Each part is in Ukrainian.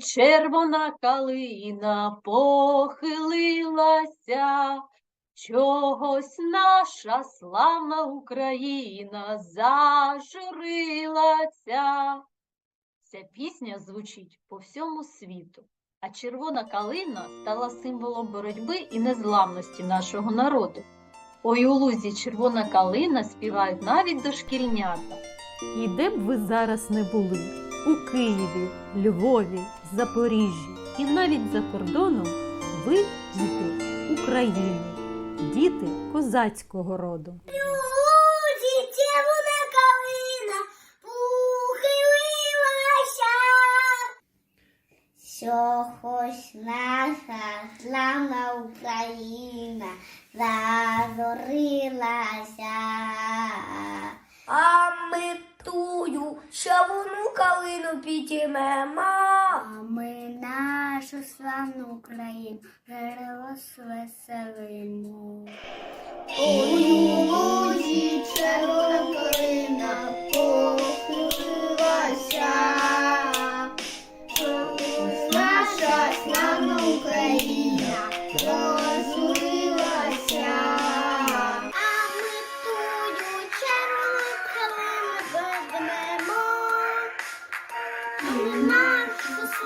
червона калина похилилася, чогось наша славна Україна зажурилася. Ця пісня звучить по всьому світу, а червона калина стала символом боротьби і незламності нашого народу. Ой у лузі червона калина співають навіть дошкільнята. І де б ви зараз не були у Києві, Львові, Запоріжжі і навіть за кордоном, ви діти України, діти козацького роду. Похилилася. Чогось наша славна Україна зазорилася. А ми тую вону калину підіймемо. А ми нашу славну Україну жерело свеселимо. Ой, у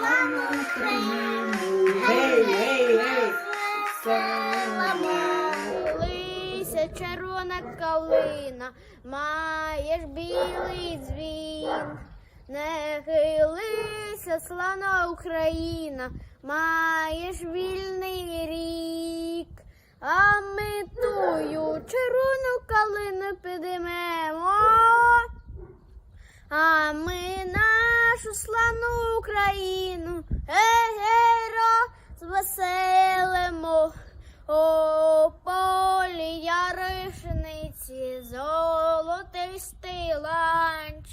славну Україну гей, гей, гей, Лися червона калина, маєш білий дзвін. Не хилися, славна Україна, маєш вільний рік. А ми тую червону калину підіймемо. А ми нашу славну Україну егеро звеселимо. О полі яришниці, золотистий ланч.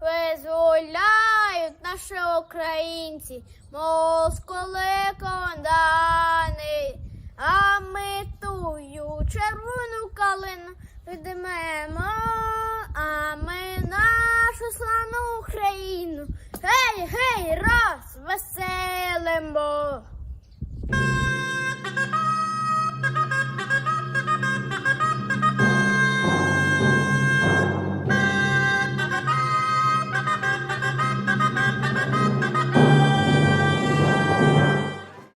Визволяють наші українці, москоли кондани. А ми тую червону калину підіймемо,